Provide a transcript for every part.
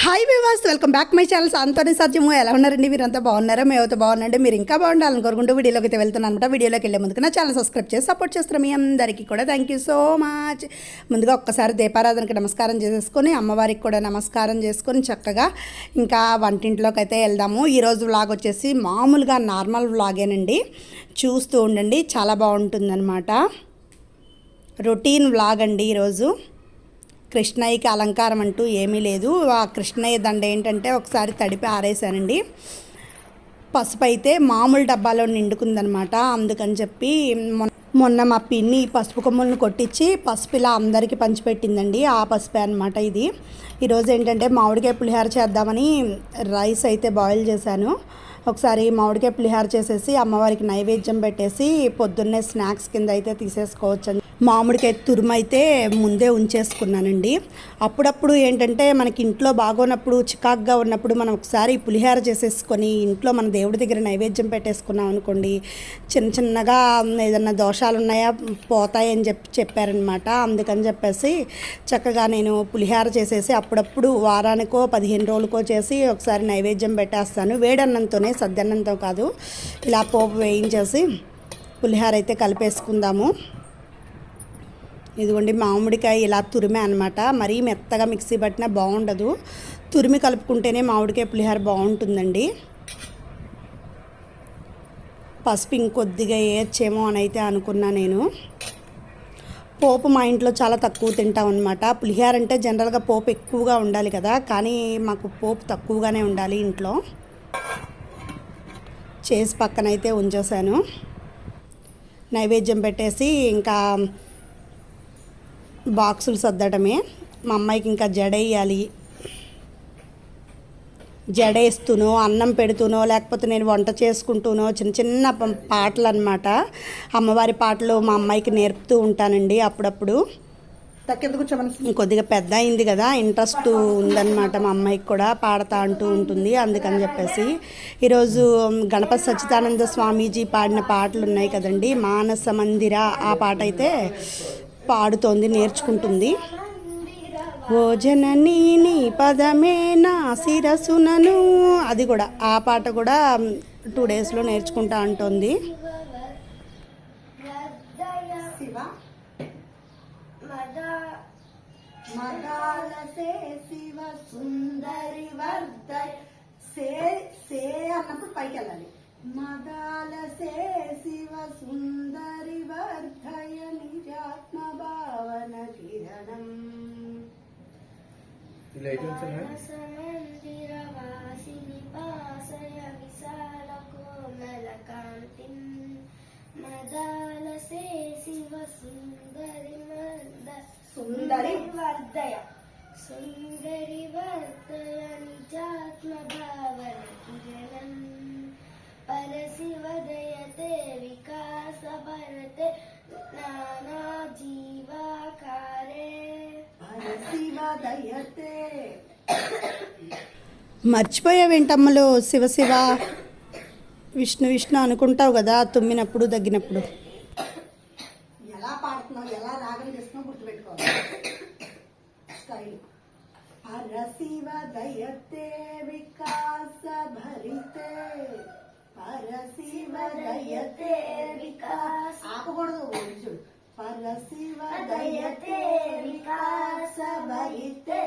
Hi viewers welcome back my channel సంతోని సత్యము ఎలా ఉన్నారండి? మీరంతా బాగున్నారా? మేమైతే బాగున్నాండి మీరు ఇంకా బాగుండాలని కోరుకుంటూ వీడియోలోకి అయితే వెళ్తున్నాను అనమాట వీడియోలోకి వెళ్ళే ముందుకు నా ఛానల్ సబ్స్క్రైబ్ చేసి సపోర్ట్ చేస్తారు మీ అందరికీ కూడా థ్యాంక్ యూ సో మచ్ ముందుగా ఒక్కసారి దీపారాధనకి నమస్కారం చేసేసుకొని అమ్మవారికి కూడా నమస్కారం చేసుకొని చక్కగా ఇంకా వంటింట్లోకి అయితే వెళ్దాము. ఈరోజు వ్లాగ్ వచ్చేసి మామూలుగా నార్మల్ వ్లాగేనండి చూస్తూ ఉండండి. చాలా బాగుంటుందన్నమాట. రొటీన్ వ్లాగ్ అండి ఈరోజు కృష్ణయ్యకి అలంకారం అంటూ ఏమీ లేదు. ఆ కృష్ణయ్య దండ ఏంటంటే ఒకసారి తడిపి ఆరేసానండి పసుపు అయితే మామూలు డబ్బాలో నిండుకుందనమాట. అందుకని చెప్పి మొన్న మొన్న మా పిన్ని పసుపు కొమ్ములను కొట్టించి పసుపు ఇలా అందరికీ పంచిపెట్టిందండి. ఆ పసుపే అనమాట ఇది. ఈరోజు ఏంటంటే మామిడికాయ పులిహార చేద్దామని రైస్ అయితే బాయిల్ చేశాను. ఒకసారి మామిడికాయ పులిహార చేసేసి అమ్మవారికి నైవేద్యం పెట్టేసి పొద్దున్నే స్నాక్స్ కింద అయితే తీసేసుకోవచ్చు మామిడికాయ తురుమైతే ముందే ఉంచేసుకున్నానండి. అప్పుడప్పుడు ఏంటంటే మనకి ఇంట్లో బాగోనప్పుడు చికాక్గా ఉన్నప్పుడు మనం ఒకసారి పులిహార చేసేసుకొని ఇంట్లో మన దేవుడి దగ్గర నైవేద్యం పెట్టేసుకున్నాం అనుకోండి. చిన్న చిన్నగా ఏదన్నా దోషాలు ఉన్నాయా పోతాయని చెప్పి చెప్పారనమాట. అందుకని చెప్పేసి చక్కగా నేను పులిహార చేసేసి అప్పుడప్పుడు వారానికో పదిహేను రోజులకో చేసి ఒకసారి నైవేద్యం పెట్టేస్తాను. వేడన్నంతోనే సద్దన్నంతో కాదు ఇలా పోపు వేయించేసి పులిహార అయితే కలిపేసుకుందాము. ఇదిగోండి మామిడికాయ ఇలా తురిమే అనమాట మరీ మెత్తగా మిక్సీ పట్టినా బాగుండదు. తురిమి కలుపుకుంటేనే మామిడికాయ పులిహార బాగుంటుందండి. పసుపు ఇంకొద్దిగా వేయచ్చేమో అని అయితే అనుకున్నా నేను. పోపు మా ఇంట్లో చాలా తక్కువ తింటాం అనమాట పులిహార అంటే జనరల్గా పోపు ఎక్కువగా ఉండాలి కదా. కానీ మాకు పోపు తక్కువగానే ఉండాలి ఇంట్లో. చేసి పక్కనైతే ఉంచేసాను. నైవేద్యం పెట్టేసి ఇంకా బాక్సులు సర్దడమే. మా అమ్మాయికి ఇంకా జడేయాలి. జడేస్తునో అన్నం పెడుతునో లేకపోతే నేను వంట చేసుకుంటూనో చిన్న చిన్న పాటలు అనమాట అమ్మవారి పాటలు మా అమ్మాయికి నేర్పుతూ ఉంటానండి అప్పుడప్పుడు. కొద్దిగా పెద్ద అయింది కదా ఇంట్రెస్ట్ ఉందన్నమాట మా అమ్మాయికి కూడా పాడతా అంటూ ఉంటుంది అందుకని చెప్పేసి. ఈరోజు గణపతి సచ్చిదానంద స్వామీజీ పాడిన పాటలు ఉన్నాయి కదండి మానస మందిర ఆ పాట అయితే పాడుతోంది నేర్చుకుంటుంది. ఓ జననీ నీ పదమే నా శిరసునను అది కూడా ఆ పాట కూడా టూ డేస్లో నేర్చుకుంటా అంటుంది. శివ సుందరి సే సే అన్నప్పుడు పైకి వెళ్ళాలి మదాలసే శివ సుందరి వర్ధయ నిజాత్మ భావన కిరణం? మందిరవాసిని మర్చిపోయావేంటమ్మలు శివ శివ? విష్ణు విష్ణు అనుకుంటావు కదా తుమ్మినప్పుడు దగ్గినప్పుడు. ఎలా పాడుతున్నావు ఎలా రాగం చేస్తున్నావు గుర్తుపెట్టుకోవాలి స్టైల్. పరశివ దయతే వికాస భరితే. పరశివ దయతే వికాస. ఆపకూడదు परसिवदयते विकासभरिते।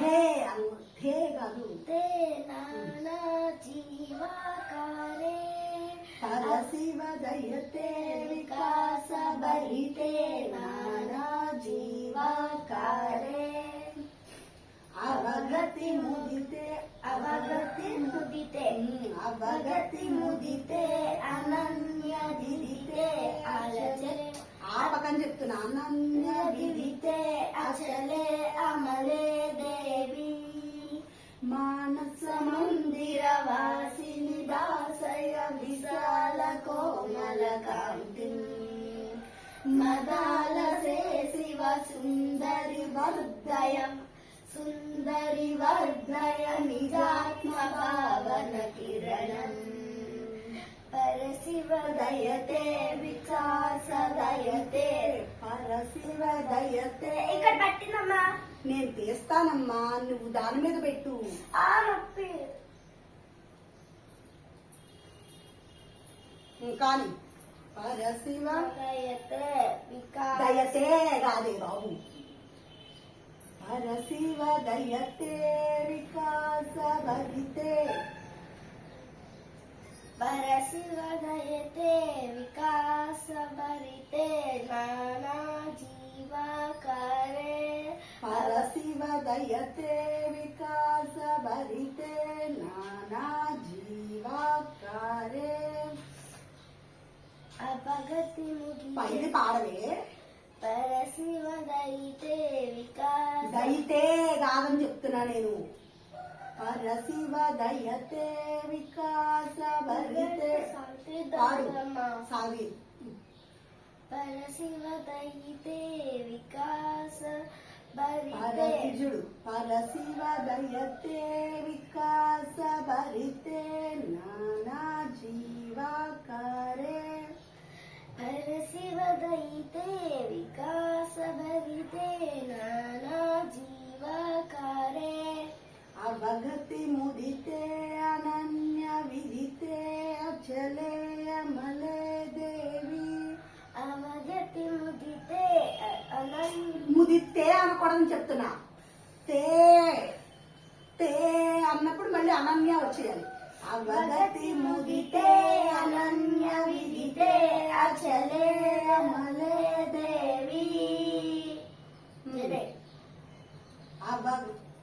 हे हे गालु ते नानाजीवाकारे परसिवदयते विकासभरिते नानाजीवाकारे अवगति मुदिते अवगति मुदिते। अवगति मुदिते। हम्म, आनंद दिविते अचले अमले देवी मानस मंदिर वासिनि दासय विशाल कोमल कांति मदाल से शिव सुंदरि वर्धय सुंदरि वर्धय निजात्म पावन किरणम् దయతే వికాస దయతే పరశివ దయతే ఇక్కడ పట్టినమ్మా నేను తీస్తానమ్మా నువ్వు దాని మీద పెట్టు. ఆ నొప్పి. కానీ పరశివ దయతే దయతే రాదే బాబు. పరశివ దయతే వికాస భరితే పరశివ దయతే వికాస భరితే నానా జీవకరే. పరశివ దయతే వికాస భరితే నానా జీవాకారే. అపగతి పైది ముగి పాడవే. పరశివ దయితే వికాస దయితే కాదని చెప్తున్నా నేను. పరశివ దయతే వికాస భరితే సాగి పరశివ దయితే వికాస భరితే పరశిజుడు పరశివ దయతే వికాస భరితే నానా చెప్తున్నా తే తే అన్నప్పుడు మళ్ళీ అనన్య వచ్చేయాలి. అవగతి ముదితే అనన్య విదితే అచలే అమలే దేవి.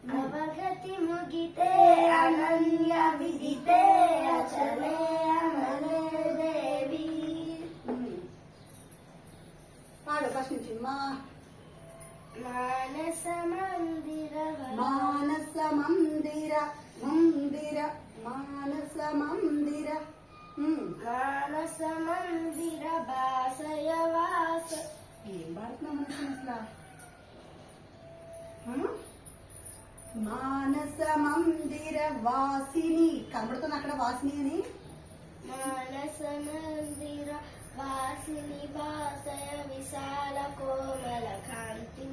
అవగతి ముగితే అనన్య విదితే అచలే అమలే దేవి. పాడు ఫస్ట్ నుంచి. మా మానస మందిర మానస మందిర మందిర మానస మందిర. మానస మందిర బాసయ వాస ఏం పాడుతున్నాం అసలు? మానస మందిర వాసిని కనబడుతుంది అక్కడ వాసిని అని మానస మందిర వాసిని వాసయ విశాల కోమల కాంతి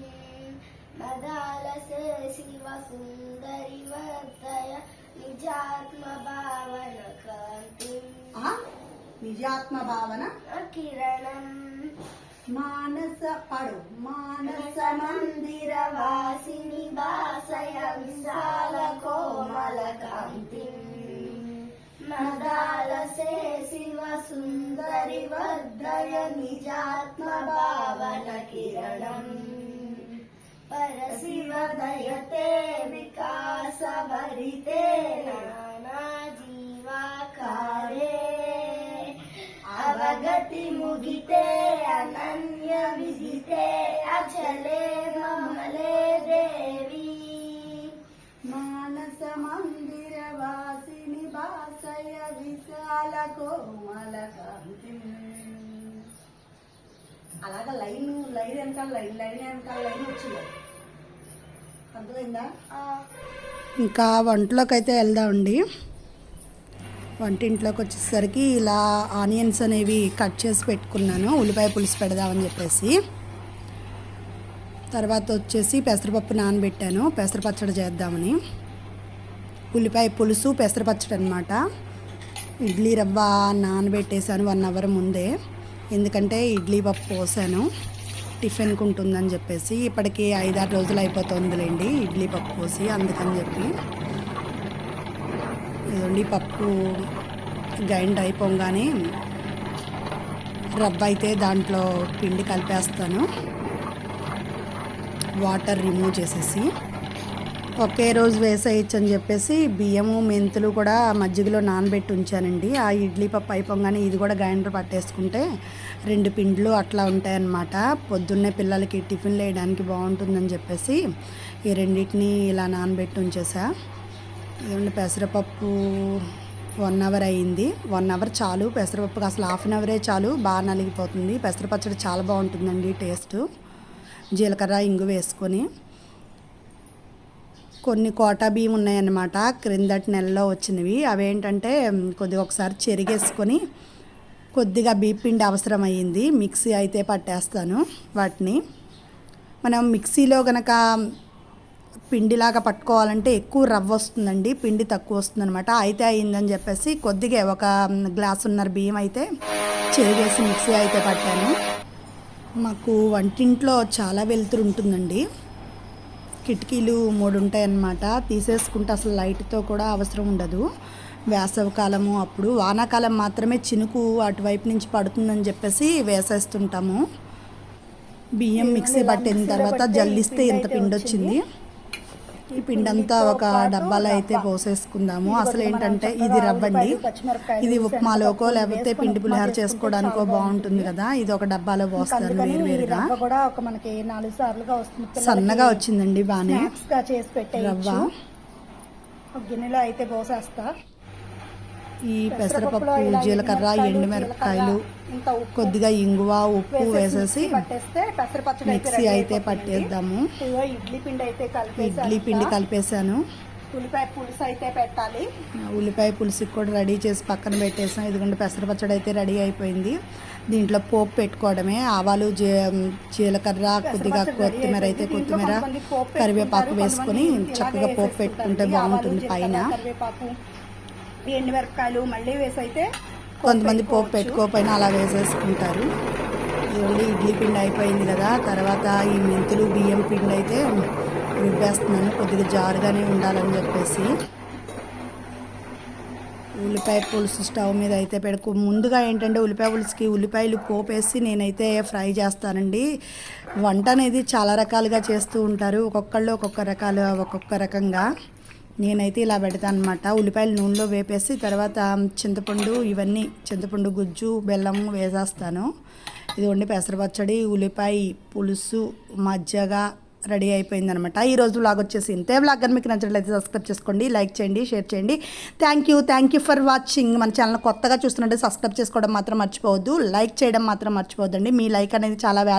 మదాలసే శివ సుందరి వర్ధయ నిజాత్మ భావన కాంతి? నిజాత్మ భావన? కిరణం. మానస పాడు. మానస మందిర వాసిని వాసయ విశాల కోమల కాంతి. మదాలసే శివ సుందరి వర్ధయ నిజాత్మ భావన కిరణం పరశివ దయతే వికాస భరితే నానా జీవాకారే అవగతి ముగితే అలాగా లైన్ లైన్ వెనకాల లైన్ లైన్ వెనకాల లైన్ వచ్చింది. అర్థమైందా? ఇంకా వంటలోకి అయితే వెళ్దామండి. వంటింట్లోకి వచ్చేసరికి ఇలా ఆనియన్స్ అనేవి కట్ చేసి పెట్టుకున్నాను. ఉల్లిపాయ పులుసు పెడదామని చెప్పేసి. తర్వాత వచ్చేసి పెసరపప్పు నానబెట్టాను. పెసర పచ్చడి చేద్దామని. ఉల్లిపాయ పులుసు పెసర పచ్చడి అనమాట ఇడ్లీ రవ్వ నానబెట్టేశాను వన్ అవర్ ముందే. ఎందుకంటే ఇడ్లీ పప్పు పోసాను టిఫిన్కి ఉంటుందని చెప్పేసి ఇప్పటికి ఐదారు రోజులు అయిపోతుందిలేండి ఇడ్లీ పప్పు పోసి అందుకని చెప్పి. ఇదండి పప్పు గ్రైండ్ అయిపోగానే రవ్వ అయితే దాంట్లో పిండి కలిపేస్తాను. వాటర్ రిమూవ్ చేసేసి. ఒకే రోజు వేసేయచ్చు అని చెప్పేసి బియ్యము మెంతులు కూడా మజ్జిగలో నానబెట్టి ఉంచానండి. ఆ ఇడ్లీ పప్పు అయిపోగానే ఇది కూడా గ్రైండర్ పట్టేసుకుంటే రెండు పిండ్లు అట్లా ఉంటాయన్నమాట. పొద్దున్నే పిల్లలకి టిఫిన్లు వేయడానికి బాగుంటుందని చెప్పేసి ఈ రెండింటిని ఇలా నానబెట్టి ఉంచేసా. ఇదండి పెసరపప్పు వన్ అవర్ అయ్యింది వన్ అవర్ చాలు. పెసరపప్పుకి అసలు హాఫ్ అన్ అవరే చాలు. బాగా నలిగిపోతుంది. పెసరపచ్చడి చాలా బాగుంటుందండి టేస్ట్. జీలకర్ర ఇంగు వేసుకొని. కొన్ని కోటా బియ్యం ఉన్నాయన్నమాట. క్రిందటి నెలలో వచ్చినవి. అవేంటంటే కొద్దిగా ఒకసారి చెరిగేసుకొని కొద్దిగా బియ్య పిండి అవసరం అయ్యింది మిక్సీ అయితే పట్టేస్తాను వాటిని. మనం మిక్సీలో గనక పిండిలాగా పట్టుకోవాలంటే ఎక్కువ రవ్వ వస్తుందండి. పిండి తక్కువ వస్తుందన్నమాట. అయితే అయిందని చెప్పేసి కొద్దిగా ఒక గ్లాసున్నర బియ్యం అయితే చెరిగేసి మిక్సీ అయితే పట్టాను. మాకు వంటింట్లో చాలా వెలుతురు ఉంటుందండి. కిటికీలు మూడు ఉంటాయి అన్నమాట తీసేసుకుంటే అసలు లైట్తో కూడా అవసరం ఉండదు. వేసవి కాలము అప్పుడు వానాకాలం మాత్రమే చినుకు అటువైపు నుంచి పడుతుందని చెప్పేసి వేసేస్తుంటాము. బియ్యం మిక్సీ పట్టిన తర్వాత జల్లిస్తే ఇంత పిండి వచ్చింది. ఈ పిండి అంతా ఒక డబ్బాలో అయితే పోసేసుకుందాము. అసలు ఏంటంటే ఇది రవ్వండి. ఇది ఉప్మాలోకో లేకపోతే పిండి పులిహార చేసుకోవడానికో బాగుంటుంది కదా. ఇది ఒక డబ్బాలో పోస్తాను వేరువేరుగా. రవ్వ కూడా ఒక మనకి నాలుగు సార్లుగా వస్తుంది పిల్లలకి. సన్నగా వచ్చిందండి బాగానే చేసి రవ్వ. గిన్నెలో అయితే పోసేస్తా. ఈ పెసరపప్పు జీలకర్ర ఎండుమిరపకాయలు, కొద్దిగా ఇంగువ ఉప్పు వేసేసి మిక్సీ అయితే. పట్టేద్దాము ఇడ్లీ పిండి అయితే ఇడ్లీ పిండి కలిపేసాను ఉల్లిపాయ పులుసు అయితే పెట్టాలి ఉల్లిపాయ పులుసుకి కూడా రెడీ చేసి పక్కన పెట్టేసాను ఇదిగోండి పెసరపచ్చడి అయితే రెడీ అయిపోయింది దీంట్లో పోపు పెట్టుకోవడమే ఆవాలు జీ జీలకర్ర కొద్దిగా కొత్తిమీర అయితే. కొత్తిమీర కరివేపాకు వేసుకొని చక్కగా పోపు పెట్టుకుంటే. బాగుంటుంది పైన కరివేపాకు ఈ ఎండుమిరపకాయలు మళ్ళీ వేసి అయితే కొంతమంది పోపు. పెట్టుకోకపోయినా అలా వేసేసుకుంటారు. ఇదిగోండి ఇడ్లీ పిండి అయిపోయింది కదా తర్వాత ఈ మెంతులు బియ్యం పిండి అయితే రుబ్బేస్తున్నాను. కొద్దిగా జారుగానే ఉండాలని చెప్పేసి. ఉల్లిపాయ పులుసు స్టవ్ మీద అయితే పెడుకు ముందుగా ఏంటంటే ఉల్లిపాయ పులుసుకి ఉల్లిపాయలు పోపేసి నేనైతే ఫ్రై చేస్తానండి. వంట అనేది చాలా రకాలుగా చేస్తూ ఉంటారు. ఒక్కొక్కళ్ళు ఒక్కొక్క రకాలు ఒక్కొక్క రకంగా. నేనైతే ఇలా పెడతాను అనమాట ఉల్లిపాయలు నూనెలో వేపేసి తర్వాత చింతపండు ఇవన్నీ చింతపండు గుజ్జు బెల్లం వేసేస్తాను. ఇది వండి పెసరపచ్చడి ఉల్లిపాయ పులుసు మజ్జగా రెడీ అయిపోయిందనమాట ఈ రోజు వ్లాగ్ వచ్చేసి ఇంతే. బ్లాగ్ కానీ మీకు నచ్చినట్లయితే సబ్స్క్రైబ్ చేసుకోండి లైక్ చేయండి షేర్ చేయండి. Thank you thank you for watching మన ఛానల్ కొత్తగా చూస్తున్నట్టు సబ్స్క్రైబ్ చేసుకోవడం మాత్రం మర్చిపోవద్దు. లైక్ చేయడం మాత్రం మర్చిపోవద్దండి. మీ లైక్ అనేది చాలా